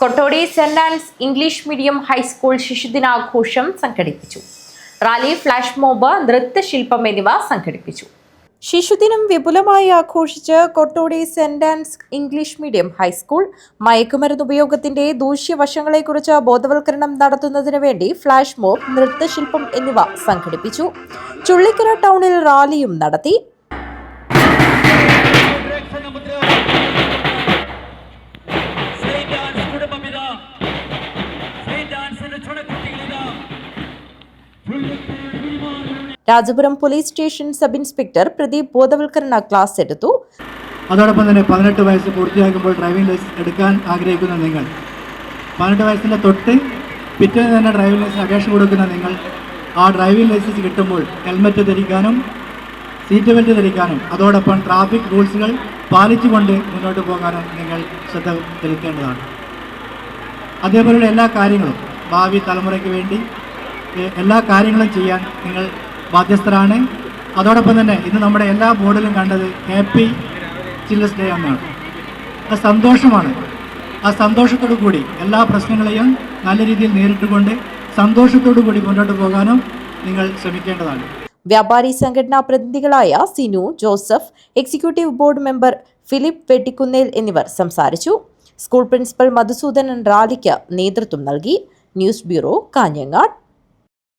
Kottodi saint Ann's English medium high school ശിശുദിനാഘോഷം സംഘടിപ്പിച്ചു. Rally flash mob നൃത്തശില്പം എന്നിവ സംഘടിപ്പിച്ചു. ശിശുദിനം വിപുലമായി ആഘോഷിച്ച് Kottodi Saint Ann's English medium high school മയക്കുമരുന്ന് ഉപയോഗത്തിന്റെ ദൂഷ്യവശങ്ങളെക്കുറിച്ച് ബോധവൽക്കരണം നടത്തുന്നതിന് വേണ്ടി ഫ്ലാഷ് മോബ് നൃത്തശില്പം എന്നിവ സംഘടിപ്പിച്ചു. ചുള്ളിക്കര ടൗണിൽ റാലിയും നടത്തി. Rajapuram police station sub inspector Pradeep ബോധവൽക്കരണ ക്ലാസ് എടുത്തു. അതോടൊപ്പം തന്നെ പതിനെട്ട് വയസ്സ് പൂർത്തിയാക്കുമ്പോൾ ഡ്രൈവിംഗ് ലൈസൻസ് എടുക്കാൻ ആഗ്രഹിക്കുന്ന നിങ്ങൾ പതിനെട്ട് വയസ്സിന്റെ തൊട്ട് പിറ്റേന്ന് തന്നെ ഡ്രൈവിംഗ് ലൈസൻസ് അപേക്ഷ കൊടുക്കുന്ന നിങ്ങൾ ആ ഡ്രൈവിംഗ് ലൈസൻസ് കിട്ടുമ്പോൾ ഹെൽമറ്റ് ധരിക്കാനും സീറ്റ് ബെൽറ്റ് ധരിക്കാനും അതോടൊപ്പം ട്രാഫിക് റൂൾസുകൾ പാലിച്ചുകൊണ്ട് മുന്നോട്ട് പോകാനും നിങ്ങൾ ശ്രദ്ധ ചെലുത്തേണ്ടതാണ്. അതേപോലെയുള്ള എല്ലാ കാര്യങ്ങളും ഭാവി തലമുറയ്ക്ക് വേണ്ടി എല്ലാ കാര്യങ്ങളും ചെയ്യാൻ നിങ്ങൾ ബാധ്യസ്ഥരാണ്. അതോടൊപ്പം തന്നെ ഇന്ന് നമ്മുടെ എല്ലാ ബോർഡിലും കണ്ടത് ഹാപ്പി ചിൽഡ്രൻസ് ഡേ എന്നാണ് അത് സന്തോഷമാണ്. ആ സന്തോഷത്തോടു കൂടി എല്ലാ പ്രശ്നങ്ങളെയും നല്ല രീതിയിൽ നേരിട്ടുകൊണ്ട് സന്തോഷത്തോടു കൂടി മുന്നോട്ട് പോകാനും നിങ്ങൾ ശ്രമിക്കേണ്ടതാണ്. വ്യാപാരി സംഘടനാ പ്രതിനിധികളായ Sinu Joseph executive board member Philip Vettikkunnel എന്നിവർ സംസാരിച്ചു. സ്കൂൾ പ്രിൻസിപ്പൽ മധുസൂദനൻ റാലിക്ക് നേതൃത്വം നൽകി. News bureau Kanhangad.